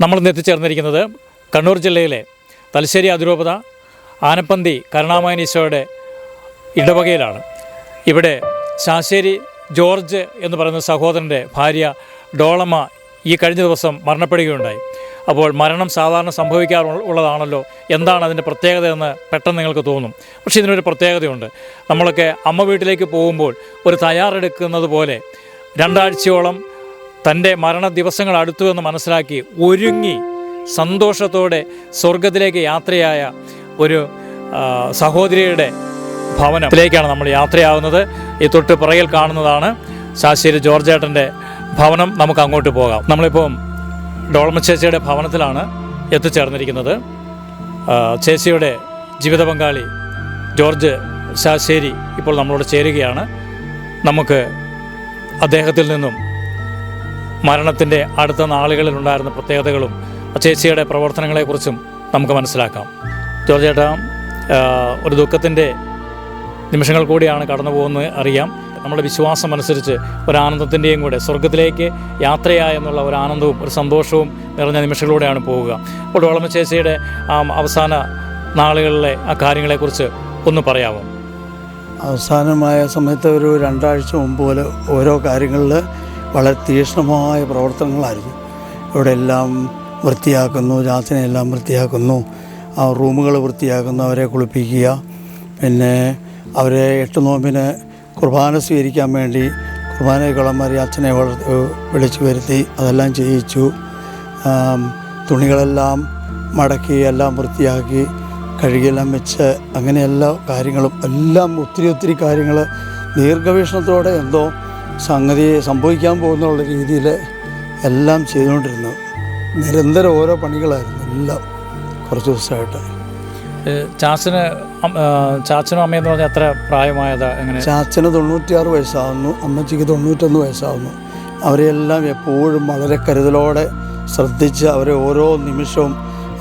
നമ്മളിന്ന് എത്തിച്ചേർന്നിരിക്കുന്നത് കണ്ണൂർ ജില്ലയിലെ തലശ്ശേരി അതിരൂപത ആനപ്പന്തി കരുണാമയനീശോയുടെ ഇടവകയിലാണ്. ഇവിടെ ശാശ്ശേരി ജോർജ് എന്ന് പറയുന്ന സഹോദരന്റെ ഭാര്യ ഡോളമ്മ ഈ കഴിഞ്ഞ ദിവസം മരണപ്പെടുകയുണ്ടായി. അപ്പോൾ മരണം സാധാരണ സംഭവിക്കാറുള്ളതാണല്ലോ എന്താണ് അതിന്റെ പ്രത്യേകത എന്ന് പെട്ടെന്ന് നിങ്ങൾക്ക് തോന്നും? പക്ഷേ ഇതിനൊരു പ്രത്യേകതയുണ്ട്. നമ്മളൊക്കെ അമ്മ വീട്ടിലേക്ക് പോകുമ്പോൾ ഒരു തയ്യാറെടുക്കുന്നത് പോലെ രണ്ടാഴ്ചയോളം തന്റെ മരണ ദിവസങ്ങൾ അടുത്തു എന്ന് മനസ്സിലാക്കി ഒരുങ്ങി സന്തോഷത്തോടെ സ്വർഗത്തിലേക്ക് യാത്രയായ ഒരു സഹോദരിയുടെ ഭവനത്തിലേക്കാണ് നമ്മൾ യാത്രയാവുന്നത്. ഈ തൊട്ട് പുറകിൽ കാണുന്നതാണ് ശാശ്ശേരി ജോർജേട്ടന്റെ ഭവനം. നമുക്ക് അങ്ങോട്ട് പോകാം. നമ്മളിപ്പോൾ ഡോൾമ ചേച്ചിയുടെ ഭവനത്തിലാണ് എത്തിച്ചേർന്നിരിക്കുന്നത്. ചേച്ചിയുടെ ജീവിത പങ്കാളി ജോർജ് ശാശ്ശേരി ഇപ്പോൾ നമ്മളോട് ചേരുകയാണ്. നമുക്ക് അദ്ദേഹത്തിൽ നിന്നും മരണത്തിന്റെ അടുത്ത നാളുകളിലുണ്ടായിരുന്ന പ്രത്യേകതകളും ചേച്ചിയുടെ പ്രവർത്തനങ്ങളെക്കുറിച്ചും നമുക്ക് മനസ്സിലാക്കാം. ജോർജ് ചേട്ടാ ഒരു ദുഃഖത്തിന്റെ നിമിഷങ്ങൾ കൂടിയാണ് കടന്നു പോകുന്നത് അറിയാം. നമ്മുടെ വിശ്വാസം അനുസരിച്ച് ഒരു ആനന്ദത്തിന്റെയും കൂടെ സ്വർഗത്തിലേക്ക് യാത്രയായ എന്നുള്ള ഒരു ആനന്ദവും ഒരു സന്തോഷവും നിറഞ്ഞ നിമിഷങ്ങളിലൂടെയാണ് പോവുക. അപ്പോൾ ഡോളമ ചേച്ചിയുടെ അവസാന നാളുകളിലെ ആ കാര്യങ്ങളെക്കുറിച്ച് ഒന്ന് പറയാമോ അവസാനമായ സമയത്ത് ഒരു രണ്ടാഴ്ച മുമ്പ് പോലെ ഓരോ കാര്യങ്ങളിൽ വളരെ തീക്ഷ്ണമായ പ്രവർത്തനങ്ങളായിരുന്നു. ഇവിടെ എല്ലാം വൃത്തിയാക്കുന്നു ജാസിനെല്ലാം വൃത്തിയാക്കുന്നു ആ റൂമുകൾ വൃത്തിയാക്കുന്നു അവരെ കുളിപ്പിക്കുക. പിന്നെ അവരെ എട്ട് നോമ്പിന് കുർബാന സ്വീകരിക്കാൻ വേണ്ടി കുർബാന കുർബാനയ്ക്കുള്ളമാരി അച്ഛനെ വളർത്ത് വിളിച്ചു വരുത്തി അതെല്ലാം ചെയ്യിച്ചു. തുണികളെല്ലാം മടക്കി എല്ലാം വൃത്തിയാക്കി കഴുകിയെല്ലാം വെച്ച് അങ്ങനെ എല്ലാ കാര്യങ്ങളും എല്ലാം ഒത്തിരി ഒത്തിരി കാര്യങ്ങൾ ദീർഘവീക്ഷണത്തോടെ എന്തോ സംഗതി സംഭവിക്കാൻ പോകുന്നുള്ള രീതിയിൽ എല്ലാം ചെയ്തുകൊണ്ടിരുന്നു. നിരന്തരം ഓരോ പണികളായിരുന്നു എല്ലാം കുറച്ച് ദിവസമായിട്ട്. ചാച്ചന് ചാച്ചനും അമ്മയെന്ന് പറഞ്ഞാൽ എത്ര പ്രായമായതാ എങ്ങനെ ചാച്ചന് തൊണ്ണൂറ്റിയാറ് വയസ്സാവുന്നു അമ്മച്ചിക്ക് തൊണ്ണൂറ്റൊന്ന് വയസ്സാവുന്നു. അവരെല്ലാം എപ്പോഴും വളരെ കരുതലോടെ ശ്രദ്ധിച്ച് അവരെ ഓരോ നിമിഷവും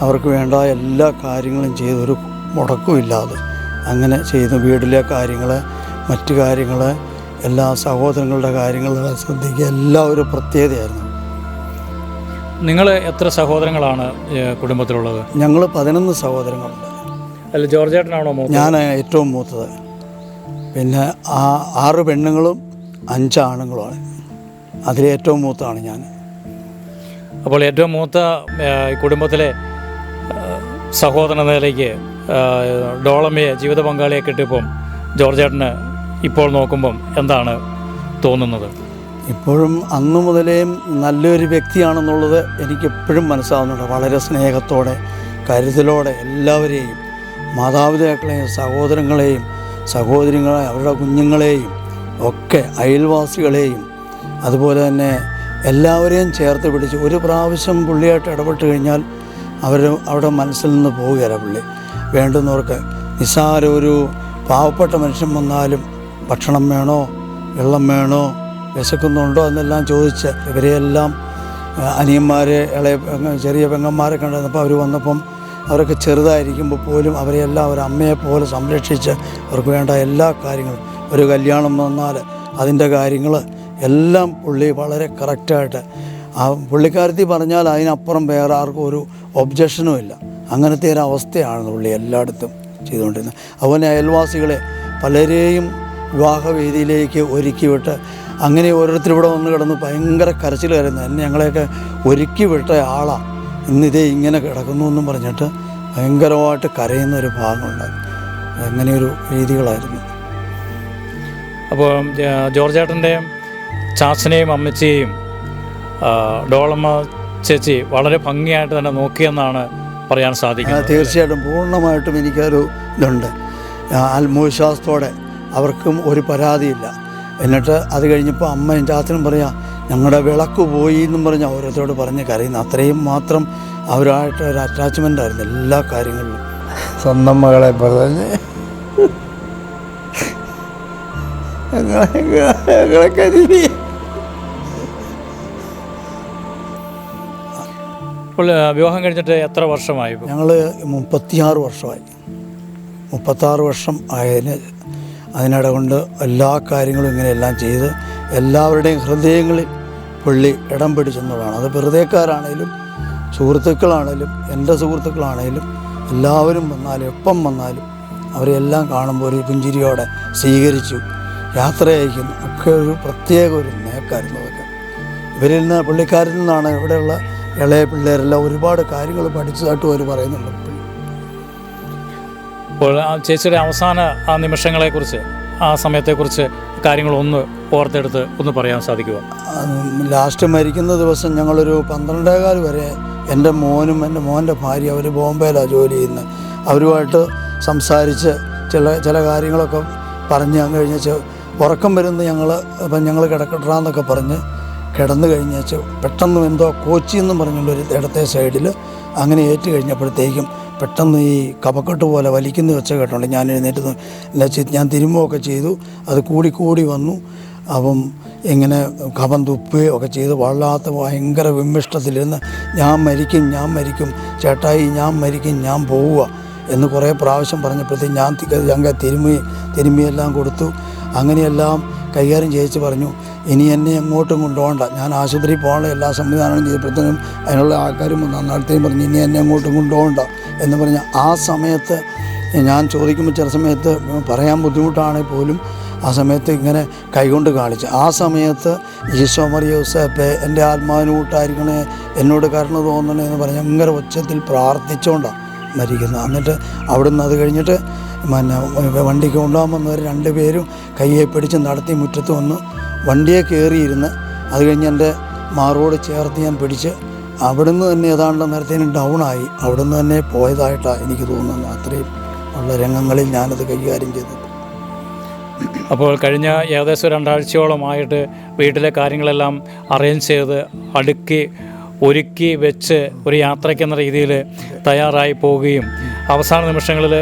അവർക്ക് വേണ്ട എല്ലാ കാര്യങ്ങളും ചെയ്തൊരു മുടക്കമില്ലാതെ അങ്ങനെ ചെയ്തു. വീട്ടിലെ കാര്യങ്ങൾ മറ്റു കാര്യങ്ങൾ എല്ലാ സഹോദരങ്ങളുടെ കാര്യങ്ങൾ ശ്രദ്ധിക്കുക. എല്ലാം ഒരു പ്രത്യേകതയായിരുന്നു. നിങ്ങൾ എത്ര സഹോദരങ്ങളാണ് കുടുംബത്തിലുള്ളത്? ഞങ്ങൾ പതിനൊന്ന് സഹോദരങ്ങളുണ്ട്. അല്ല ജോർജേട്ടനാണോ ഏട്ടനാണോ ഞാൻ ഏറ്റവും മൂത്തത്. പിന്നെ ആ ആറ് പെണ്ണുങ്ങളും അഞ്ച് ആണുങ്ങളുമാണ്. അതിലേറ്റവും മൂത്താണ് ഞാൻ. അപ്പോൾ ഏറ്റവും മൂത്ത കുടുംബത്തിലെ സഹോദരൻ നിലയ്ക്ക് ഡോളമയെ ജീവിത പങ്കാളിയെ കിട്ടിയപ്പം ജോർജേട്ടന് ഇപ്പോൾ നോക്കുമ്പം എന്താണ് തോന്നുന്നത്? ഇപ്പോഴും അന്നു മുതലേ നല്ലൊരു വ്യക്തിയാണെന്നുള്ളത് എനിക്കെപ്പോഴും മനസ്സിലാവുന്നുണ്ട്. വളരെ സ്നേഹത്തോടെ കരുതലോടെ എല്ലാവരെയും മാതാപിതാക്കളെയും സഹോദരങ്ങളെയും സഹോദരങ്ങളെ അവരുടെ കുഞ്ഞുങ്ങളെയും ഒക്കെ അയൽവാസികളെയും അതുപോലെ തന്നെ എല്ലാവരെയും ചേർത്ത് പിടിച്ച് ഒരു പ്രാവശ്യം പുള്ളിയായിട്ട് ഇടപെട്ട് കഴിഞ്ഞാൽ അവർ അവിടെ മനസ്സിൽ നിന്ന് പോവുകയല്ല പുള്ളി. വേണ്ടുന്നവർക്ക് നിസ്സാര ഒരു പാവപ്പെട്ട മനുഷ്യൻ വന്നാലും ഭക്ഷണം വേണോ? വെള്ളം വേണോ? വിശക്കുന്നുണ്ടോ? എന്നെല്ലാം ചോദിച്ച് ഇവരെയെല്ലാം അനിയന്മാരെ ഇളയ ചെറിയ പെങ്ങന്മാരെ കണ്ടിരുന്നപ്പോൾ അവർ വന്നപ്പം അവരൊക്കെ ചെറുതായിരിക്കുമ്പോൾ പോലും അവരെയെല്ലാം ഒരു അമ്മയെ പോലെ സംരക്ഷിച്ച് അവർക്ക് വേണ്ട എല്ലാ കാര്യങ്ങളും. ഒരു കല്യാണം വന്നാൽ അതിന്റെ കാര്യങ്ങൾ എല്ലാം പുള്ളി വളരെ കറക്റ്റായിട്ട് ആ പുള്ളിക്കാരത്തി പറഞ്ഞാൽ അതിനപ്പുറം വേറെ ആർക്കും ഒരു ഒബ്ജക്ഷനും ഇല്ല. അങ്ങനത്തെ ഒരു അവസ്ഥയാണ് പുള്ളി എല്ലായിടത്തും ചെയ്തുകൊണ്ടിരുന്നത്. അതുപോലെ അയൽവാസികളെ പലരെയും വിവാഹവേദിയിലേക്ക് ഒരുക്കിവിട്ട് അങ്ങനെ ഓരോരുത്തർ ഇവിടെ വന്ന് കിടന്ന് ഭയങ്കര കരച്ചിൽ കയറുന്നത് എന്നെ ഞങ്ങളെയൊക്കെ ഒരുക്കി വിട്ട ആളാണ് ഇന്നിതേ ഇങ്ങനെ കിടക്കുന്നു എന്നും പറഞ്ഞിട്ട് ഭയങ്കരമായിട്ട് കരയുന്ന ഒരു ഭാഗമുണ്ട് അങ്ങനെയൊരു രീതികളായിരുന്നു. അപ്പോൾ ജോർജ് ജോർജേട്ടന്റെ ചാച്ചനെയും അമ്മച്ചിയും ഡോളമ്മ ചേച്ചി വളരെ ഭംഗിയായിട്ട് തന്നെ നോക്കിയെന്നാണ് പറയാൻ സാധിക്കുന്നത്. തീർച്ചയായിട്ടും പൂർണമായിട്ടും എനിക്കൊരു ഇതുണ്ട്. ആത്മവിശ്വാസത്തോടെ അവർക്കും ഒരു പരാതിയില്ല. എന്നിട്ട് അത് കഴിഞ്ഞപ്പോൾ അമ്മ അമ്മയും ചാച്ചനും പറയാം ഞങ്ങളുടെ വിളക്ക് പോയി എന്നും പറഞ്ഞ് ഓരോരുത്തരോട് പറഞ്ഞ് കരയുന്ന. അത്രയും മാത്രം അവരായിട്ട് ഒരു അറ്റാച്ച്മെന്റ് ആയിരുന്നു എല്ലാ കാര്യങ്ങളിലും. സ്വന്തം മകളെ പറഞ്ഞ് ഞങ്ങളെ കരുതി. വിവാഹം കഴിഞ്ഞിട്ട് എത്ര വർഷമായി? ഇപ്പോൾ? ഞങ്ങൾ മുപ്പത്തിയാറ് വർഷമായി. മുപ്പത്താറ് വർഷം ആയതിന് അതിനിട കൊണ്ട് എല്ലാ കാര്യങ്ങളും ഇങ്ങനെയെല്ലാം ചെയ്ത് എല്ലാവരുടെയും ഹൃദയങ്ങളിൽ പുള്ളി ഇടം പിടിച്ചെന്നുള്ളതാണ് അത് വെറുതെക്കാരാണേലും സുഹൃത്തുക്കളാണേലും എന്റെ സുഹൃത്തുക്കളാണേലും എല്ലാവരും വന്നാലും എപ്പം വന്നാലും അവരെല്ലാം കാണുമ്പോൾ ഒരു പുഞ്ചിരിയോടെ സ്വീകരിച്ചു യാത്ര അയക്കുന്നു ഒക്കെ ഒരു പ്രത്യേക ഒരു നേക്കായിരുന്നു അതൊക്കെ. ഇവരിൽ നിന്ന് പുള്ളിക്കാരിൽ നിന്നാണ് ഇവിടെയുള്ള ഇളയ പിള്ളേരെല്ലാം ഒരുപാട് കാര്യങ്ങൾ പഠിച്ചതായിട്ടും അവർ പറയുന്നുണ്ട്. അപ്പോൾ ആ ചേച്ചിയുടെ അവസാന ആ നിമിഷങ്ങളെക്കുറിച്ച് ആ സമയത്തെക്കുറിച്ച് കാര്യങ്ങളൊന്ന് ഓർത്തെടുത്ത് ഒന്ന് പറയാൻ സാധിക്കുക. ലാസ്റ്റ് മരിക്കുന്ന ദിവസം ഞങ്ങളൊരു പന്ത്രണ്ടേകാൽ വരെ എന്റെ മോനും എന്റെ മോന്റെ ഭാര്യ അവർ ബോംബെയിലാണ് ജോലി ചെയ്യുന്നത്. അവരുമായിട്ട് സംസാരിച്ച് ചില ചില കാര്യങ്ങളൊക്കെ പറഞ്ഞ് അങ്ങ് കഴിഞ്ഞ് ഉറക്കം വരുന്ന ഞങ്ങൾ അപ്പം ഞങ്ങൾ കിടക്കട്ടാന്നൊക്കെ പറഞ്ഞ് കിടന്നു കഴിഞ്ഞേച്ച് പെട്ടെന്ന് എന്തോ കോച്ചി എന്നും പറഞ്ഞുള്ളൊരു ഇടത്തെ സൈഡിൽ അങ്ങനെ ഏറ്റു കഴിഞ്ഞപ്പോഴത്തേക്കും പെട്ടെന്ന് ഈ കപക്കെട്ട് പോലെ വലിക്കുന്ന വെച്ച കേട്ടുണ്ട് ഞാൻ എഴുന്നേറ്റ് ഞാൻ തിരുമ്പുകയൊക്കെ ചെയ്തു. അത് കൂടി കൂടി വന്നു. അപ്പം ഇങ്ങനെ കപം തുപ്പുകയോ ഒക്കെ ചെയ്ത്. വള്ളാത്ത ഭയങ്കര വിമ്മിഷ്ടത്തിലിരുന്ന് ഞാൻ മരിക്കും ഞാൻ മരിക്കും. ചേട്ടായി ഞാൻ മരിക്കും ഞാൻ പോവുക എന്ന് കുറേ പ്രാവശ്യം പറഞ്ഞപ്പോഴത്തേക്ക് ഞാൻ ഞങ്ങൾ തിരുമ്മി തിരുമ്മിയെല്ലാം കൊടുത്തു. അങ്ങനെയെല്ലാം കൈകാര്യം ചെയ്യിച്ച് പറഞ്ഞു. ഇനി എന്നെ എങ്ങോട്ടും കൊണ്ടുപോകണ്ട. ഞാൻ ആശുപത്രിയിൽ പോകാനുള്ള എല്ലാ സംവിധാനങ്ങളും ചെയ്തപ്പോഴത്തേനും അതിനുള്ള ആൾക്കാരും നന്നാളത്തെയും പറഞ്ഞു ഇനി എന്നെ എങ്ങോട്ടും കൊണ്ടുപോകണ്ട. എന്ന് പറഞ്ഞ ആ സമയത്ത് ഞാൻ ചോദിക്കുമ്പോൾ ചില സമയത്ത് പറയാൻ ബുദ്ധിമുട്ടാണെങ്കിൽ പോലും ആ സമയത്ത് ഇങ്ങനെ കൈകൊണ്ട് കാണിച്ച്. ആ സമയത്ത് ഈശോ മറിയോസേപ്പ് എന്റെ ആത്മാവിന് കൂട്ടായിരിക്കണേ എന്നോട് കരുണ തോന്നണേ എന്ന് പറഞ്ഞ് ഭയങ്കര ഉച്ചത്തിൽ പ്രാർത്ഥിച്ചുകൊണ്ടാണ് മരിക്കുന്നത്. എന്നിട്ട് അവിടുന്ന് അത് കഴിഞ്ഞിട്ട് പിന്നെ വണ്ടിക്ക് കൊണ്ടുപോകാൻ വന്നവർ രണ്ടുപേരും കയ്യെ പിടിച്ച് നടത്തി മുറ്റത്ത് വന്ന് വണ്ടിയെ കയറിയിരുന്ന് അത് കഴിഞ്ഞ് എന്റെ മാറോട് ചേർത്ത് ഞാൻ പിടിച്ച് അവിടുന്ന് തന്നെ ഏതാണ്ട് നേരത്തേന് ഡൗണായി അവിടുന്ന് തന്നെ പോയതായിട്ടാണ് എനിക്ക് തോന്നുന്നത്. അത്രയും ഉള്ള രംഗങ്ങളിൽ ഞാനത് കൈകാര്യം ചെയ്തത്. അപ്പോൾ കഴിഞ്ഞ ഏകദേശം രണ്ടാഴ്ചയോളമായിട്ട് വീട്ടിലെ കാര്യങ്ങളെല്ലാം അറേഞ്ച് ചെയ്ത് അടുക്കി ഒരുക്കി വെച്ച് ഒരു യാത്രയ്ക്കെന്ന രീതിയിൽ തയ്യാറായി പോവുകയും അവസാന നിമിഷങ്ങളിൽ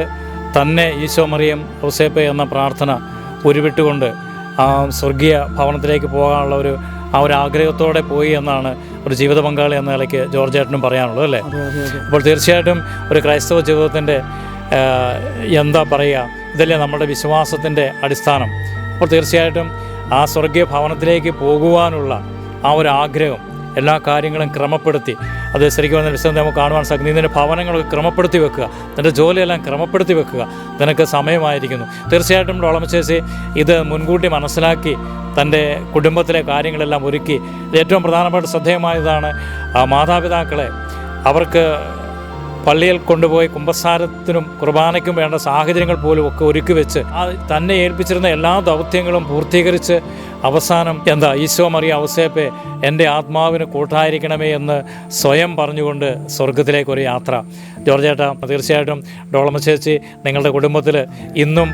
തന്നെ ഈശോ മറിയം ഔസേപ്പ എന്ന പ്രാർത്ഥന ഉരുവിട്ടുകൊണ്ട് ആ സ്വർഗീയ ഭവനത്തിലേക്ക് പോകാനുള്ള ഒരു ആ ഒരു ആഗ്രഹത്തോടെ പോയി എന്നാണ് ഒരു ജീവിത പങ്കാളി എന്ന നിലയ്ക്ക് ജോർജ് ഏട്ടനും പറയാനുള്ളത് അല്ലേ? അപ്പോൾ തീർച്ചയായിട്ടും ഒരു ക്രൈസ്തവ ജീവിതത്തിന്റെ എന്താ പറയുക ഇതല്ലേ നമ്മുടെ വിശ്വാസത്തിന്റെ അടിസ്ഥാനം. അപ്പോൾ തീർച്ചയായിട്ടും ആ സ്വർഗീയ ഭവനത്തിലേക്ക് പോകുവാനുള്ള ആ ഒരു ആഗ്രഹം എല്ലാ കാര്യങ്ങളും ക്രമപ്പെടുത്തി. അത് ശരിക്കും പറഞ്ഞാൽ വിശ്വം നമുക്ക് കാണുവാൻ സാധിക്കും. നീ നിന്റെ ഭവനങ്ങളൊക്കെ ക്രമപ്പെടുത്തി വെക്കുക. നിന്റെ ജോലിയെല്ലാം ക്രമപ്പെടുത്തി വെക്കുക. നിനക്ക് സമയമായിരിക്കുന്നു. തീർച്ചയായിട്ടും ഡോളമശേഷി ഇത് മുൻകൂട്ടി മനസ്സിലാക്കി തന്റെ കുടുംബത്തിലെ കാര്യങ്ങളെല്ലാം ഒരുക്കി. ഏറ്റവും പ്രധാനപ്പെട്ട ശ്രദ്ധേയമായതാണ് മാതാപിതാക്കളെ. അവർക്ക് പള്ളിയിൽ കൊണ്ടുപോയി കുമ്പസാരത്തിനും കുർബാനയ്ക്കും വേണ്ട സാഹചര്യങ്ങൾ പോലും ഒക്കെ ഒരുക്കി വെച്ച് ആ തന്നെ ഏൽപ്പിച്ചിരുന്ന എല്ലാ ദൗത്യങ്ങളും പൂർത്തീകരിച്ച് അവസാനം എന്താ ഈശോ മറിയ അവസേപ്പെ എന്റെ ആത്മാവിന് കൂട്ടായിരിക്കണമേ എന്ന് സ്വയം പറഞ്ഞുകൊണ്ട് സ്വർഗത്തിലേക്ക് ഒരു യാത്ര. ജോർജ് തീർച്ചയായിട്ടും ഡോളമ ചേച്ചി നിങ്ങളുടെ കുടുംബത്തിൽ ഇന്നും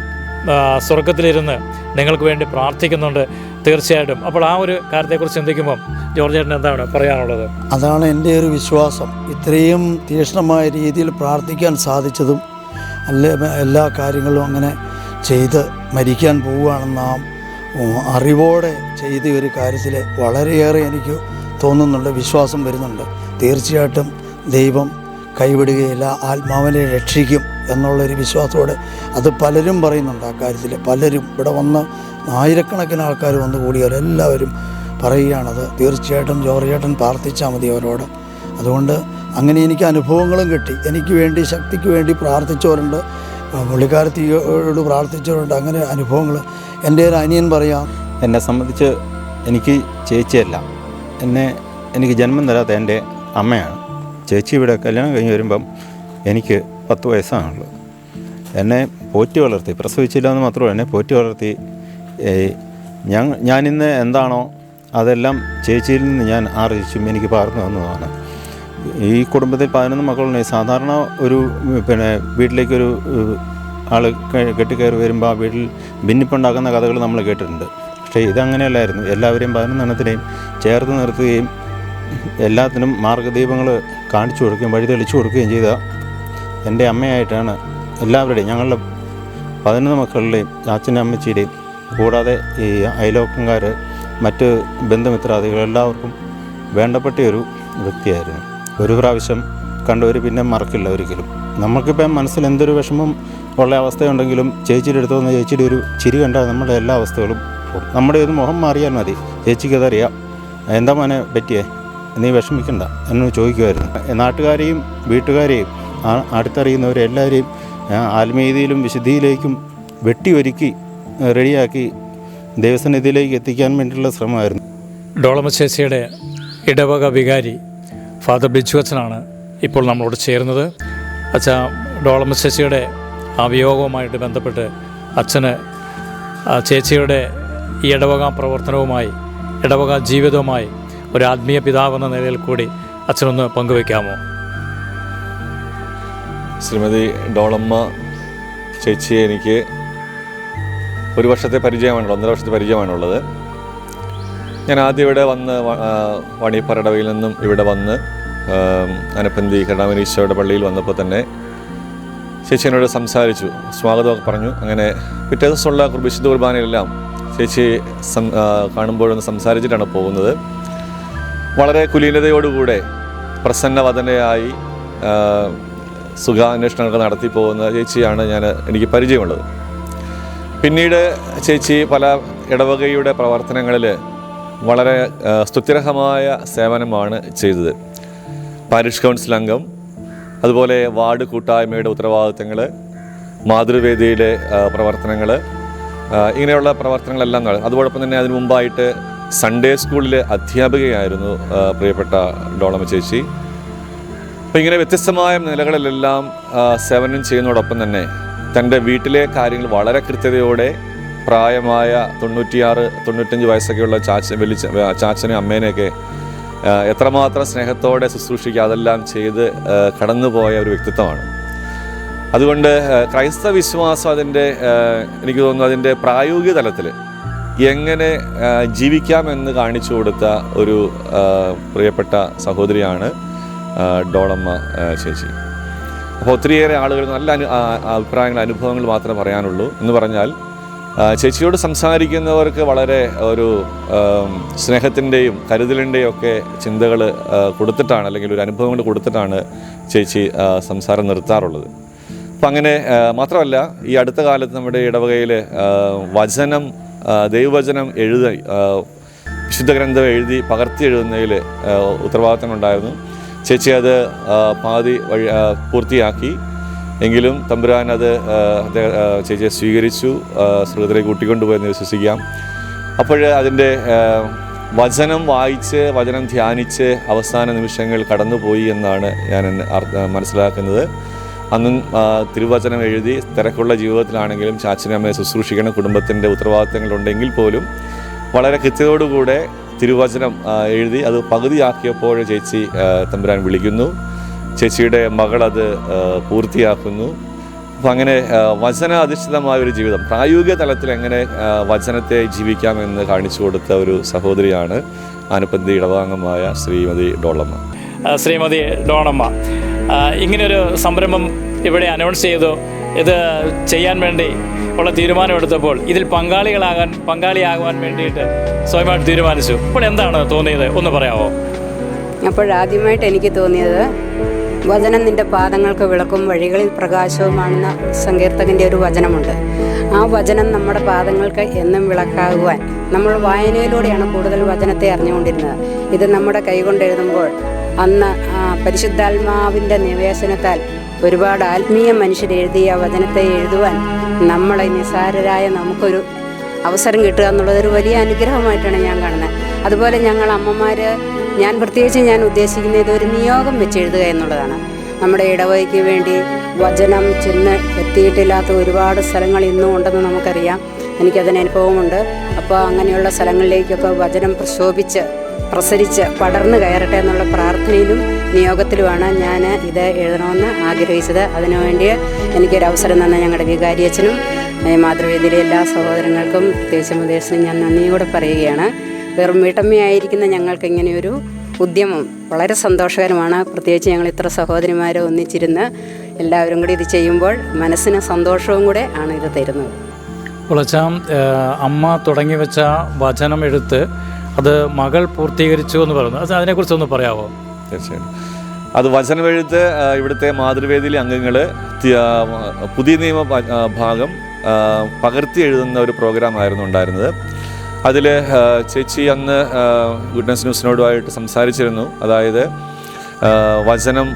സ്വർഗത്തിലിരുന്ന് നിങ്ങൾക്ക് വേണ്ടി പ്രാർത്ഥിക്കുന്നുണ്ട്. തീർച്ചയായിട്ടും. അപ്പോൾ ആ ഒരു കാര്യത്തെക്കുറിച്ച് ചിന്തിക്കുമ്പം ജോർജ് ചേട്ടൻ എന്താണ് പറയാനുള്ളത്? അതാണ് എന്റെ ഒരു വിശ്വാസം. ഇത്രയും തീക്ഷ്ണമായ രീതിയിൽ പ്രാർത്ഥിക്കാൻ സാധിച്ചതും അല്ല എല്ലാ കാര്യങ്ങളും അങ്ങനെ ചെയ്ത് മരിക്കാൻ പോവുകയാണെന്ന് അറിവോടെ ചെയ്ത ഒരു കാര്യത്തിൽ വളരെയേറെ എനിക്ക് തോന്നുന്നുണ്ട് വിശ്വാസം വരുന്നുണ്ട്. തീർച്ചയായിട്ടും ദൈവം കൈവിടുകയില്ല ആത്മാവിനെ രക്ഷിക്കും എന്നുള്ളൊരു വിശ്വാസത്തോടെ അത് പലരും പറയുന്നുണ്ട് ആ കാര്യത്തിൽ പലരും ഇവിടെ വന്ന് ആയിരക്കണക്കിന് ആൾക്കാർ വന്നു കൂടിയാൽ എല്ലാവരും പറയുകയാണത്. തീർച്ചയായിട്ടും ജോർജേട്ടൻ പ്രാർത്ഥിച്ചാൽ മതി അവരോട്. അതുകൊണ്ട് അങ്ങനെ എനിക്ക് അനുഭവങ്ങളും കിട്ടി. എനിക്ക് വേണ്ടി ശക്തിക്ക് വേണ്ടി പ്രാർത്ഥിച്ചവരുണ്ട്. പുള്ളിക്കാരത്തിയോട് പ്രാർത്ഥിച്ചവരുണ്ട്. അങ്ങനെ അനുഭവങ്ങൾ എന്റെ ഒരു അനിയൻ പറയാം. എന്നെ സംബന്ധിച്ച് എനിക്ക് ചേച്ചിയല്ല. എന്നെ എനിക്ക് ജന്മം തരാത്ത എന്റെ അമ്മയാണ്. ചേച്ചി ഇവിടെ കല്യാണം കഴിഞ്ഞ് വരുമ്പം എനിക്ക് പത്ത് വയസ്സാണുള്ളത്. എന്നെ പോറ്റി വളർത്തി. പ്രസവിച്ചില്ല എന്ന് മാത്രമല്ല എന്നെ പോറ്റി വളർത്തി ഞാൻ ഞാനിന്ന് എന്താണോ അതെല്ലാം ചേച്ചിയിൽ നിന്ന് ഞാൻ ആർജിച്ചും എനിക്ക് പകർന്നു തന്നതാണ്. ഈ കുടുംബത്തിൽ പതിനൊന്ന് മക്കളുണ്ട്. സാധാരണ ഒരു പിന്നെ വീട്ടിലേക്കൊരു ആൾ കെട്ടിക്കയറി വരുമ്പോൾ ആ വീട്ടിൽ ഭിന്നിപ്പുണ്ടാക്കുന്ന കഥകൾ നമ്മൾ കേട്ടിട്ടുണ്ട്. പക്ഷേ ഇതങ്ങനെയല്ലായിരുന്നു. എല്ലാവരെയും പതിനൊന്നെണ്ണത്തിനെയും ചേർത്ത് നിർത്തുകയും എല്ലാത്തിനും മാർഗദീപങ്ങൾ കാണിച്ചു കൊടുക്കുകയും വഴി തെളിച്ചു കൊടുക്കുകയും ചെയ്ത എന്റെ അമ്മയായിട്ടാണ് എല്ലാവരുടെയും ഞങ്ങളുടെ പതിനൊന്ന് മക്കളുടെയും അച്ഛനും അമ്മച്ചിയുടെയും കൂടാതെ ഈ അയലോക്കംകാർ മറ്റ് ബന്ധുമിത്രാദികൾ എല്ലാവർക്കും വേണ്ടപ്പെട്ട ഒരു വ്യക്തിയായിരുന്നു. ഒരു പ്രാവശ്യം കണ്ടവർ പിന്നെ മറക്കില്ല ഒരിക്കലും. നമുക്കിപ്പം മനസ്സിൽ എന്തൊരു വിഷമം ഉള്ള അവസ്ഥയുണ്ടെങ്കിലും ചേച്ചിയുടെ അടുത്ത് വന്ന് ചേച്ചിയുടെ ഒരു ചിരി കണ്ടാൽ നമ്മുടെ എല്ലാ അവസ്ഥകളും പോകും. നമ്മുടെ ഒരു മുഖം മാറിയാൽ മതി. ചേച്ചിക്ക് അതറിയാം എന്താ മോനെ പറ്റിയേ? നീ വിഷമിക്കണ്ട. എന്ന് ചോദിക്കുമായിരുന്നു നാട്ടുകാരെയും വീട്ടുകാരെയും ആ- അടുത്തറിയുന്നവരെ എല്ലാവരെയും ഞാൻ ആത്മീയതയിലും വിശുദ്ധിയിലേക്കും വെട്ടിയൊരുക്കി റെഡിയാക്കി ദൈവസന്നിധിയിലേക്ക് എത്തിക്കാൻ വേണ്ടിയുള്ള ശ്രമമായിരുന്നു. ഡോളമശേഷിയുടെ ഇടവക വികാരി ഫാദർ ബിജു അച്ഛനാണ് ഇപ്പോൾ നമ്മളോട് ചേരുന്നത്. അച്ഛ ഡോളമശേഷിയുടെ ആ വിയോഗവുമായിട്ട് ബന്ധപ്പെട്ട് അച്ഛന് ആ ചേച്ചിയുടെ ഈ ഇടവക പ്രവർത്തനവുമായി ഇടവക ജീവിതവുമായി ഒരു ആത്മീയ പിതാവെന്ന നിലയിൽ കൂടി അച്ഛനൊന്ന് പങ്കുവെക്കാമോ? ശ്രീമതി ഡോളമ്മ ചേച്ചിയെ എനിക്ക് ഒരു വർഷത്തെ പരിചയമാണുള്ളത് ഒന്നര വർഷത്തെ പരിചയമാണുള്ളത്. ഞാൻ ആദ്യം ഇവിടെ വന്ന് വണിപ്പറടവയിൽ നിന്നും ഇവിടെ വന്ന് അനപ്പന്തി കരുണാമനീശ്വരുടെ പള്ളിയിൽ വന്നപ്പോൾ തന്നെ ചേച്ചിയനോട് സംസാരിച്ചു. സ്വാഗതമൊക്കെ പറഞ്ഞു. അങ്ങനെ പിറ്റേ ദിവസമുള്ള വിശുദ്ധ കുർബാനയിലെല്ലാം ചേച്ചി സം കാണുമ്പോഴൊന്ന് സംസാരിച്ചിട്ടാണ് പോകുന്നത്. വളരെ കുലീനതയോടുകൂടെ പ്രസന്നവദനയായി സുഖാന്വേഷണങ്ങൾ നടത്തി പോകുന്ന ചേച്ചിയാണ് ഞാൻ എനിക്ക് പരിചയമുള്ളത്. പിന്നീട് ചേച്ചി പല ഇടവകയുടെ പ്രവർത്തനങ്ങളിൽ വളരെ സ്തുത്യർഹമായ സേവനമാണ് ചെയ്തത്. പാരിഷ് കൗൺസിൽ അംഗം അതുപോലെ വാർഡ് കൂട്ടായ്മയുടെ ഉത്തരവാദിത്തങ്ങൾ മാതൃവേദിയിലെ പ്രവർത്തനങ്ങൾ ഇങ്ങനെയുള്ള പ്രവർത്തനങ്ങളെല്ലാം അതോടൊപ്പം തന്നെ അതിനു മുമ്പായിട്ട് സൺഡേ സ്കൂളിലെ അധ്യാപികയായിരുന്നു പ്രിയപ്പെട്ട ഡോളമ ചേച്ചി. അപ്പോൾ ഇങ്ങനെ വ്യത്യസ്തമായ നിലകളിലെല്ലാം സേവനം ചെയ്യുന്നതോടൊപ്പം തന്നെ തന്റെ വീട്ടിലെ കാര്യങ്ങൾ വളരെ കൃത്യതയോടെ പ്രായമായ തൊണ്ണൂറ്റിയാറ് തൊണ്ണൂറ്റഞ്ച് വയസ്സൊക്കെയുള്ള ചാച്ച വലിയ ചാച്ചനെയും അമ്മേനെയൊക്കെ എത്രമാത്രം സ്നേഹത്തോടെ ശുശ്രൂഷിക്കുക അതെല്ലാം ചെയ്ത് കടന്നുപോയ ഒരു വ്യക്തിത്വമാണ്. അതുകൊണ്ട് ക്രൈസ്തവ വിശ്വാസം അതിന്റെ എനിക്ക് തോന്നുന്നു അതിന്റെ പ്രായോഗിക തലത്തിൽ എങ്ങനെ ജീവിക്കാമെന്ന് കാണിച്ചു കൊടുത്ത ഒരു പ്രിയപ്പെട്ട സഹോദരിയാണ് ഡോളമ്മ ചേച്ചി. അപ്പോൾ ഒത്തിരിയേറെ ആളുകൾ നല്ല അനു അഭിപ്രായങ്ങൾ അനുഭവങ്ങൾ മാത്രമേ പറയാനുള്ളൂ. എന്ന് പറഞ്ഞാൽ ചേച്ചിയോട് സംസാരിക്കുന്നവർക്ക് വളരെ ഒരു സ്നേഹത്തിന്റെയും കരുതലിന്റെയും ഒക്കെ ചിന്തകൾ കൊടുത്തിട്ടാണ് അല്ലെങ്കിൽ ഒരു അനുഭവങ്ങൾ കൊടുത്തിട്ടാണ് ചേച്ചി സംസാരം നിർത്താറുള്ളത്. അപ്പം അങ്ങനെ മാത്രമല്ല ഈ അടുത്ത കാലത്ത് നമ്മുടെ ഇടവകയിൽ വചനം ദൈവവചനം എഴുതി വിശുദ്ധ ഗ്രന്ഥം എഴുതി പകർത്തി എഴുതുന്നതിൽ ഉത്തരവാദിത്തം ഉണ്ടായിരുന്നു. ചേച്ചി അത് പാതി വഴി പൂർത്തിയാക്കി. എങ്കിലും തമ്പുരാൻ അത് ചേച്ചിയെ സ്വീകരിച്ചു സ്വർഗത്തിലേക്ക് കൂട്ടിക്കൊണ്ടുപോയെന്ന് വിശ്വസിക്കാം. അപ്പോൾ അതിന്റെ വചനം വായിച്ച് വചനം ധ്യാനിച്ച് അവസാന നിമിഷങ്ങൾ കടന്നുപോയി എന്നാണ് ഞാൻ മനസ്സിലാക്കുന്നത്. അന്നും തിരുവചനം എഴുതി തിരക്കുള്ള ജീവിതത്തിലാണെങ്കിലും ചാച്ചനമ്മയെ ശുശ്രൂഷിക്കണം കുടുംബത്തിന്റെ ഉത്തരവാദിത്തങ്ങളുണ്ടെങ്കിൽ പോലും വളരെ കൃത്യതയോടുകൂടെ തിരുവചനം എഴുതി അത് പകുതിയാക്കിയപ്പോൾ ചേച്ചി തമ്പുരാൻ വിളിക്കുന്നു. ചേച്ചിയുടെ മകൾ അത് പൂർത്തിയാക്കുന്നു. അപ്പം അങ്ങനെ വചന അധിഷ്ഠിതമായ ഒരു ജീവിതം പ്രായോഗിക തലത്തിൽ എങ്ങനെ വചനത്തെ ജീവിക്കാമെന്ന് കാണിച്ചു കൊടുത്ത ഒരു സഹോദരിയാണ് അനുപന്തി ഇടവാംഗമായ ശ്രീമതി ഡോളമ്മ. ശ്രീമതി ഇങ്ങനെ ഇങ്ങനൊരു സംരംഭം ഇവിടെ അനൗൺസ് ചെയ്തു. ഇത് ചെയ്യാൻ വേണ്ടി ഉള്ള തീരുമാനമെടുത്തപ്പോൾ ഇതിൽ പങ്കാളികളാകാൻ പങ്കാളിയാകുവാൻ വേണ്ടിയിട്ട് സ്വയമായിട്ട് തീരുമാനിച്ചു. അപ്പോൾ എന്താണ് തോന്നിയത്? ഒന്ന് പറയാമോ? അപ്പോഴാദ്യമായിട്ട് എനിക്ക് തോന്നിയത് വചനം നിന്റെ പാദങ്ങൾക്ക് വിളക്കും വഴികളിൽ പ്രകാശവുമാണെന്ന സങ്കീർത്തകന്റെ ഒരു വചനമുണ്ട്. ആ വചനം നമ്മുടെ പാദങ്ങൾക്ക് എന്നും വിളക്കാകുവാൻ. നമ്മൾ വായനയിലൂടെയാണ് കൂടുതൽ വചനത്തെ അറിഞ്ഞുകൊണ്ടിരുന്നത്. ഇത് നമ്മുടെ കൈകൊണ്ട് എഴുതുമ്പോൾ അന്ന് പരിശുദ്ധാത്മാവിന്റെ നിവേശനത്താൽ ഒരുപാട് ആത്മീയ മനുഷ്യർ എഴുതിയ വചനത്തെ എഴുതുവാൻ നമ്മളെ നിസാരരായ നമുക്കൊരു അവസരം കിട്ടുക എന്നുള്ളതൊരു വലിയ അനുഗ്രഹമായിട്ടാണ് ഞാൻ കാണുന്നത്. അതുപോലെ ഞങ്ങൾ അമ്മമാർ ഞാൻ പ്രത്യേകിച്ച് ഞാൻ ഉദ്ദേശിക്കുന്നത് ഇതൊരു നിയോഗം വെച്ച് എഴുതുക എന്നുള്ളതാണ്. നമ്മുടെ ഇടവഴിക്ക് വേണ്ടി വചനം ചെന്ന് എത്തിയിട്ടില്ലാത്ത ഒരുപാട് സ്ഥലങ്ങൾ ഇന്നും ഉണ്ടെന്ന് നമുക്കറിയാം. എനിക്കതിന് അനുഭവമുണ്ട്. അപ്പോൾ അങ്ങനെയുള്ള സ്ഥലങ്ങളിലേക്കൊക്കെ വചനം പ്രശോഭിച്ച് പ്രസരിച്ച് പടർന്നു കയറട്ടെ എന്നുള്ള പ്രാർത്ഥനയിലും നിയോഗത്തിലുമാണ് ഞാൻ ഇത് എഴുതണമെന്ന് ആഗ്രഹിച്ചത്. അതിനുവേണ്ടി എനിക്കൊരു അവസരം തന്ന ഞങ്ങളുടെ വികാരി അച്ഛനും മാതൃവേദിയിലെ എല്ലാ സഹോദരങ്ങൾക്കും പ്രത്യേകിച്ച് മുതേഴ്സിനും ഞാൻ നന്ദിയോടെ പറയുകയാണ്. വെറും വീട്ടമ്മയായിരിക്കുന്ന ഞങ്ങൾക്ക് ഇങ്ങനെയൊരു ഉദ്യമം വളരെ സന്തോഷകരമാണ്. പ്രത്യേകിച്ച് ഞങ്ങൾ ഇത്ര സഹോദരിമാരെ ഒന്നിച്ചിരുന്ന് എല്ലാവരും കൂടി ഇത് ചെയ്യുമ്പോൾ മനസ്സിന് സന്തോഷവും കൂടെ ആണ് ഇത് തരുന്നത്. കുളച്ചാം അമ്മ തുടങ്ങി വെച്ച വചനം എടുത്ത് അത് മകൾ പൂർത്തീകരിച്ചു എന്ന് പറയുന്നു. അത് അതിനെക്കുറിച്ചൊന്ന് പറയാമോ തീർച്ചയായും അത് വചനമെഴുത്ത് ഇവിടുത്തെ മാതൃവേദിയിലെ അംഗങ്ങൾ പുതിയ നിയമ ഭാഗം പകർത്തി എഴുതുന്ന ഒരു പ്രോഗ്രാം ആയിരുന്നു ഉണ്ടായിരുന്നത് അതിൽ ചേച്ചി അന്ന് ഗുഡ്നസ് ന്യൂസിനോടുമായിട്ട് സംസാരിച്ചിരുന്നു. അതായത് വചനം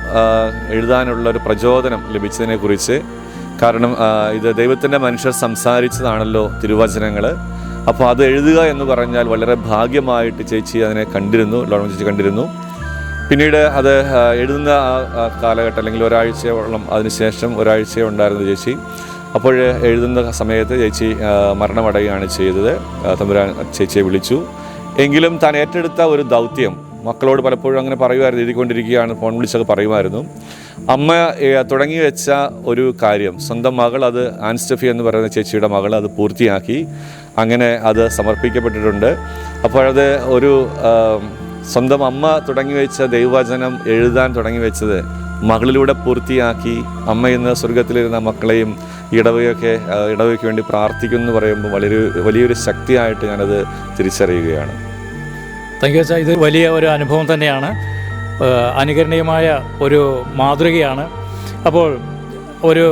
എഴുതാനുള്ള ഒരു പ്രചോദനം ലഭിച്ചതിനെക്കുറിച്ച്. കാരണം ഇത് ദൈവത്തിന്റെ മനുഷ്യർ സംസാരിച്ചതാണല്ലോ തിരുവചനങ്ങൾ അപ്പോൾ അത് എഴുതുക എന്ന് പറഞ്ഞാൽ വളരെ ഭാഗ്യമായിട്ട് ചേച്ചി അതിനെ കണ്ടിരുന്നു ലോണം ചേച്ചി കണ്ടിരുന്നു. പിന്നീട് അത് എഴുതുന്ന കാലഘട്ടം അല്ലെങ്കിൽ ഒരാഴ്ചയോളം അതിനുശേഷം ഒരാഴ്ച ഉണ്ടായിരുന്നു ചേച്ചി അപ്പോൾ എഴുതുന്ന സമയത്ത് ചേച്ചി മരണമടയുകയാണ് ചെയ്തത്. തമ്പുരാൻ ചേച്ചിയെ വിളിച്ചു. എങ്കിലും താൻ ഏറ്റെടുത്ത ഒരു ദൗത്യം മക്കളോട് പലപ്പോഴും അങ്ങനെ പറയുമായിരുന്നു എഴുതിക്കൊണ്ടിരിക്കുകയാണ് ഫോൺ വിളിച്ചൊക്കെ പറയുമായിരുന്നു. അമ്മ തുടങ്ങി വെച്ച ഒരു കാര്യം സ്വന്തം മകൾ അത് ആൻസ്റ്റഫി എന്ന് പറയുന്ന ചേച്ചിയുടെ മകൾ അത് പൂർത്തിയാക്കി അങ്ങനെ അത് സമർപ്പിക്കപ്പെട്ടിട്ടുണ്ട്. അപ്പോഴത് ഒരു സ്വന്തം അമ്മ തുടങ്ങി വെച്ച ദൈവവചനം എഴുതാൻ തുടങ്ങി വെച്ചത് മകളിലൂടെ പൂർത്തിയാക്കി അമ്മ ഇന്ന് സ്വർഗത്തിലിരുന്ന മക്കളെയും ഇടവയൊക്കെ ഇടവയ്ക്ക് വേണ്ടി പ്രാർത്ഥിക്കുന്നു പറയുമ്പോൾ വളരെ വലിയൊരു ശക്തിയായിട്ട് ഞാനത് തിരിച്ചറിയുകയാണ്. താങ്ക് യു ഇത് വലിയ ഒരു അനുഭവം തന്നെയാണ്. അനുകരണീയമായ ഒരു മാതൃകയാണ്. അപ്പോൾ ഒരു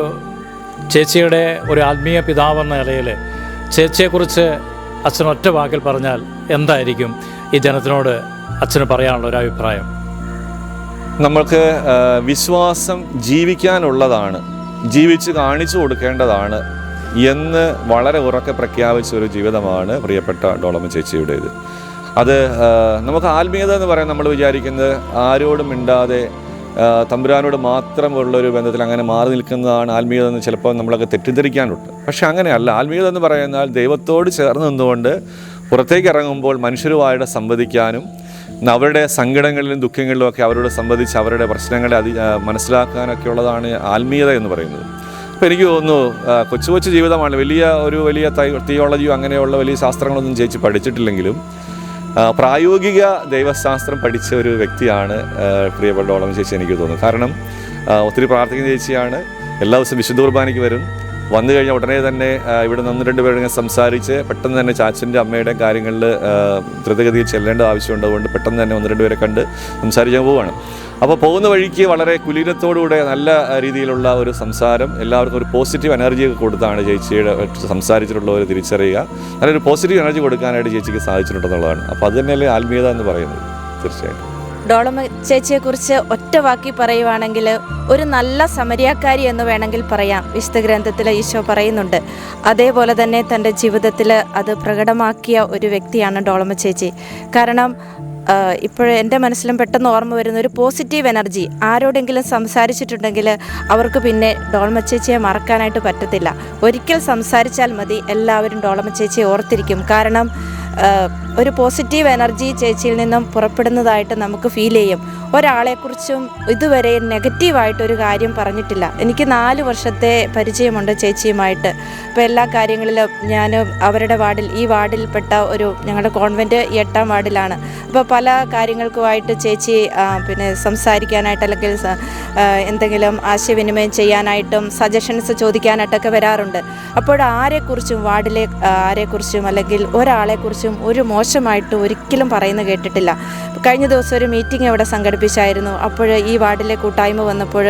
ചേച്ചിയുടെ ഒരു ആത്മീയ പിതാവെന്ന നിലയിൽ ചേച്ചിയെക്കുറിച്ച് അച്ഛൻ ഒറ്റ വാക്കിൽ പറഞ്ഞാൽ എന്തായിരിക്കും? ഈ ജനത്തിനോട് അച്ഛന് പറയാനുള്ള ഒരു അഭിപ്രായം. നമ്മൾക്ക് വിശ്വാസം ജീവിക്കാനുള്ളതാണ് ജീവിച്ച് കാണിച്ചു കൊടുക്കേണ്ടതാണ് എന്ന് വളരെ ഉറക്കെ പ്രഖ്യാപിച്ച ഒരു ജീവിതമാണ് പ്രിയപ്പെട്ട ഡോളമ ചേച്ചിയുടേത്. അത് നമുക്ക് ആത്മീയത എന്ന് പറയാൻ നമ്മൾ വിചാരിക്കുന്നത് ആരോടും മിണ്ടാതെ തമ്പുരാനോട് മാത്രമുള്ളൊരു ബന്ധത്തിൽ അങ്ങനെ മാറി നിൽക്കുന്നതാണ് ആത്മീയത എന്ന് ചിലപ്പോൾ നമ്മളൊക്കെ തെറ്റിദ്ധരിക്കാനുണ്ട്. പക്ഷേ അങ്ങനെയല്ല ആത്മീയത എന്ന് പറയുന്നാൽ ദൈവത്തോട് ചേർന്ന് നിന്നുകൊണ്ട് പുറത്തേക്ക് ഇറങ്ങുമ്പോൾ മനുഷ്യരുമായിട്ട് സംവദിക്കാനും അവരുടെ സങ്കടങ്ങളിലും ദുഃഖങ്ങളിലും ഒക്കെ അവരോട് സംബന്ധിച്ച് അവരുടെ പ്രശ്നങ്ങളെ അതി മനസ്സിലാക്കാനൊക്കെ ഉള്ളതാണ് ആത്മീയത എന്ന് പറയുന്നത്. അപ്പോൾ എനിക്ക് തോന്നുന്നു കൊച്ചു കൊച്ചു ജീവിതമാണ്. വലിയ ഒരു വലിയ തിയോളജിയോ അങ്ങനെയുള്ള വലിയ ശാസ്ത്രങ്ങളൊന്നും ചേച്ചി പഠിച്ചിട്ടില്ലെങ്കിലും പ്രായോഗിക ദൈവശാസ്ത്രം പഠിച്ച ഒരു വ്യക്തിയാണ് പ്രിയപ്പെട്ടോളം ചേച്ചി എനിക്ക് തോന്നുന്നു. കാരണം ഒത്തിരി പ്രാർത്ഥിക്കുന്ന ചേച്ചിയാണ്. എല്ലാ ദിവസവും വിശുദ്ധ കുർബാനയ്ക്ക് വരും. വന്നു കഴിഞ്ഞ ഉടനെ തന്നെ ഇവിടെ നിന്ന് രണ്ട് പേരും സംസാരിച്ച് പെട്ടെന്ന് തന്നെ ചാച്ചന്റെ അമ്മയുടെ കാര്യങ്ങളിൽ ദ്രുതഗതിയിൽ ചെല്ലേണ്ട ആവശ്യമുണ്ട്. അതുകൊണ്ട് പെട്ടെന്ന് തന്നെ ഒന്ന് രണ്ട് പേരെ കണ്ട് സംസാരിക്കാൻ പോവുകയാണ് അപ്പോൾ പോകുന്ന വഴിക്ക് വളരെ കുലീനത്തോടുകൂടെ നല്ല രീതിയിലുള്ള ഒരു സംസാരം എല്ലാവർക്കും ഒരു പോസിറ്റീവ് എനർജി ഒക്കെ കൊടുത്താണ് ചേച്ചിയുടെ സംസാരിച്ചിട്ടുള്ളവർ തിരിച്ചറിയുക. നല്ലൊരു പോസിറ്റീവ് എനർജി കൊടുക്കാനായിട്ട് ചേച്ചിക്ക് സാധിച്ചിട്ടുണ്ടെന്നുള്ളതാണ്. അപ്പോൾ അത് തന്നെയല്ലേ ആത്മീയത എന്ന് പറയുന്നത്? തീർച്ചയായിട്ടും. ഡോളമ ചേച്ചിയെക്കുറിച്ച് ഒറ്റ വാക്കി പറയുവാണെങ്കിൽ ഒരു നല്ല സമരിയാക്കാരി എന്ന് വേണമെങ്കിൽ പറയാം വിശുദ്ധ ഗ്രന്ഥത്തിൽ ഈശോ പറയുന്നുണ്ട്. അതേപോലെ തന്നെ തന്റെ ജീവിതത്തിൽ അത് പ്രകടമാക്കിയ ഒരു വ്യക്തിയാണ് ഡോളമ ചേച്ചി. കാരണം ഇപ്പോൾ എന്റെ മനസ്സിലും പെട്ടെന്ന് ഓർമ്മ വരുന്ന ഒരു പോസിറ്റീവ് എനർജി. ആരോടെങ്കിലും സംസാരിച്ചിട്ടുണ്ടെങ്കിൽ അവർക്ക് പിന്നെ ഡോളമ ചേച്ചിയെ മറക്കാനായിട്ട് പറ്റത്തില്ല. ഒരിക്കൽ സംസാരിച്ചാൽ മതി എല്ലാവരും ഡോളമ ചേച്ചിയെ ഓർത്തിരിക്കും. കാരണം ഒരു പോസിറ്റീവ് എനർജി ചേച്ചിയിൽ നിന്നും പുറപ്പെടുന്നതായിട്ട് നമുക്ക് ഫീൽ ചെയ്യും. ഒരാളെക്കുറിച്ചും ഇതുവരെ നെഗറ്റീവായിട്ടൊരു കാര്യം പറഞ്ഞിട്ടില്ല. എനിക്ക് നാല് വർഷത്തെ പരിചയമുണ്ട് ചേച്ചിയുമായിട്ട്. അപ്പോൾ എല്ലാ കാര്യങ്ങളിലും ഞാൻ അവരുടെ വാർഡിൽ ഈ വാർഡിൽപ്പെട്ട ഒരു ഞങ്ങളുടെ കോൺവെന്റ് എട്ടാം വാർഡിലാണ്. അപ്പോൾ പല കാര്യങ്ങൾക്കുമായിട്ട് ചേച്ചി പിന്നെ സംസാരിക്കാനായിട്ട് അല്ലെങ്കിൽ എന്തെങ്കിലും ആശയവിനിമയം ചെയ്യാനായിട്ടും സജഷൻസ് ചോദിക്കാനായിട്ടൊക്കെ വരാറുണ്ട്. അപ്പോൾ ആരെക്കുറിച്ചും വാർഡിലെ ആരെക്കുറിച്ചും അല്ലെങ്കിൽ ഒരാളെക്കുറിച്ചും ഒരു മോശമായിട്ട് ഒരിക്കലും പറയുന്നത് കേട്ടിട്ടില്ല. കഴിഞ്ഞ ദിവസം ഒരു മീറ്റിംഗ് അവിടെ സംഘടിപ്പിച്ചായിരുന്നു. അപ്പോൾ ഈ വാർഡിലെ കൂട്ടായ്മ വന്നപ്പോൾ